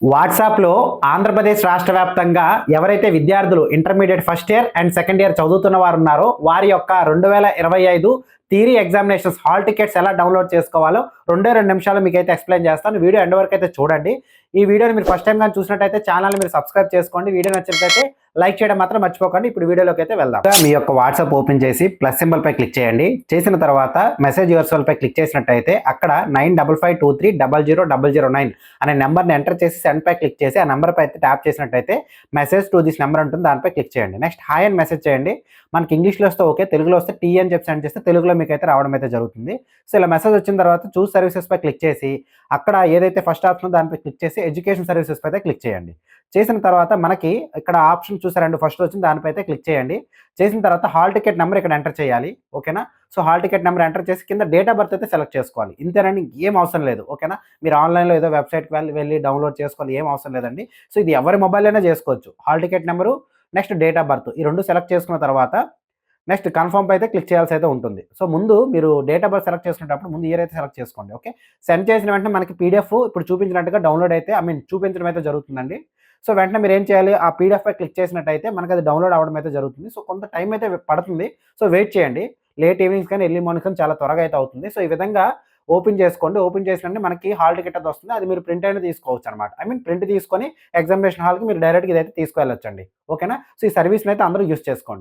వాట్సాప్లో ఆంధ్రప్రదేశ్ రాష్ట్ర వ్యాప్తంగా ఎవరైతే విద్యార్థులు intermediate first year and second year చదువుతున్న వారు ఉన్నారో వారి యొక్క రెండు వేల ఇరవై ఐదు థియరీ ఎగ్జామినేషన్స్ హాల్ టికెట్స్ ఎలా డౌన్లోడ్ చేసుకోవాలో రెండే రెండు నిమిషాలు మీకు అయితే ఎక్స్ప్లెయిన్ చేస్తాను. వీడియో ఎండ్ వరకు అయితే చూడండి. ఈ వీడియోని మీరు ఫస్ట్ టైం కానీ చూసినట్టయితే ఛానల్ మీరు సబ్స్క్రైబ్ చేసుకోండి. వీడియో నచ్చినట్లయితే లైక్ చేయడం మాత్రం మర్చిపోకండి. ఇప్పుడు వీడియోలోకి అయితే వెళ్దాం. మీ యొక్క వాట్సాప్ ఓపెన్ చేసి ప్లస్ సింబల్ పై క్లిక్ చేయండి. చేసిన తర్వాత మెసేజ్ యువర్సల్ పై క్లిక్ చేసినట్టయితే అక్కడ nine double five two three double zero double zero nine అనే నెంబర్ని ఎంటర్ చేసి సెండ్ పై క్లిక్ చేసి ఆ నెంబర్ పై అయితే ట్యాప్ చేసినట్టయితే మెసేజ్ టు దిస్ నెంబర్ ఉంటుంది. దానిపై క్లిక్ చేయండి. నెక్స్ట్ హాయ్ అని మెసేజ్ చేయండి. మనకి ఇంగ్లీష్లో వస్తే ఓకే తెలుగులో వస్తే టీ అని చెప్పి సెండ్ చేస్తే తెలుగులో మీకు అయితే రావడం అయితే జరుగుతుంది. సో ఇలా మెసేజ్ వచ్చిన తర్వాత చూస్ సర్వీసెస్ పై క్లిక్ చేసి అక్కడ ఏదైతే ఫస్ట్ ఆప్షన్ దానిపై క్లిక్ చేసి ఎడ్యుకేషన్ సర్వీసెస్ పై అయితే క్లిక్ చేయండి. చేసిన తర్వాత మనకి ఇక్కడ ఆప్షన్ చూసారండి ఫస్ట్ వచ్చింది దానిపై అయితే క్లిక్ చేయండి. చేసిన తర్వాత హాల్ టికెట్ నెంబర్ ఇక్కడ ఎంటర్ చేయాలి ఓకేనా? So hall ticket number enter చేసి కింద డేట్ ఆఫ్ బర్త్ అయితే సెలెక్ట్ చేసుకోవాలి. ఇంతేనండి ఏం అవసరం లేదు ఓకేనా? మీరు ఆన్లైన్లో ఏదో వెబ్సైట్కి వెళ్ళి వెళ్ళి డౌన్లోడ్ చేసుకోవాలి ఏం అవసరం లేదండి. సో ఇది ఎవరి మొబైల్ అయినా చేసుకోవచ్చు. Hall ticket number next date of birth ఈ రెండు సెలెక్ట్ చేసుకున్న తర్వాత నెక్స్ట్ కన్ఫర్మ్ అయితే క్లిక్ చేయాల్సి అయితే ఉంటుంది. సో ముందు మీరు డేట్ ఆఫ్ బర్త్ సెలెక్ట్ చేసుకునేటప్పుడు ముందు ఇయర్ అయితే సెలెక్ట్ చేసుకోండి ఓకే? సెండ్ చేసిన వెంటనే మనకి పీడిఎఫ్ ఇప్పుడు చూపించినట్టుగా డౌన్లోడ్ అయితే ఐ మీన్ చూపించడం అయితే జరుగుతుందండి. సో వెంటనే మీరు ఏం చేయాలి? ఆ పీడిఎఫ్ పై క్లిక్ చేసినట్టయితే మనకి అది డౌన్లోడ్ అవ్వడం అయితే జరుగుతుంది. సో కొంత టైం అయితే పడుతుంది. సో వెయిట్ చేయండి. లేట్ ఈవినింగ్స్ కానీ ఎర్లీ మార్నింగ్స్ కానీ చాలా త్వరగా అయితే అవుతుంది. సో ఈ విధంగా ఓపెన్ చేసుకోండి. ఓపెన్ చేసినట్టు మనకి హాల్ టికెట్ అది వస్తుంది. అది మీరు ప్రింట్ అయినా తీసుకోవచ్చు అనమాట ఐ మీన్ ప్రింట్ తీసుకొని ఎగ్జామినేషన్ హాల్కి మీరు డైరెక్ట్గా ఇదైతే తీసుకువెళ్ళొచ్చండి. ఓకేనా? సో ఈ సర్వీస్ని అయితే అందరూ యూస్ చేసుకోండి.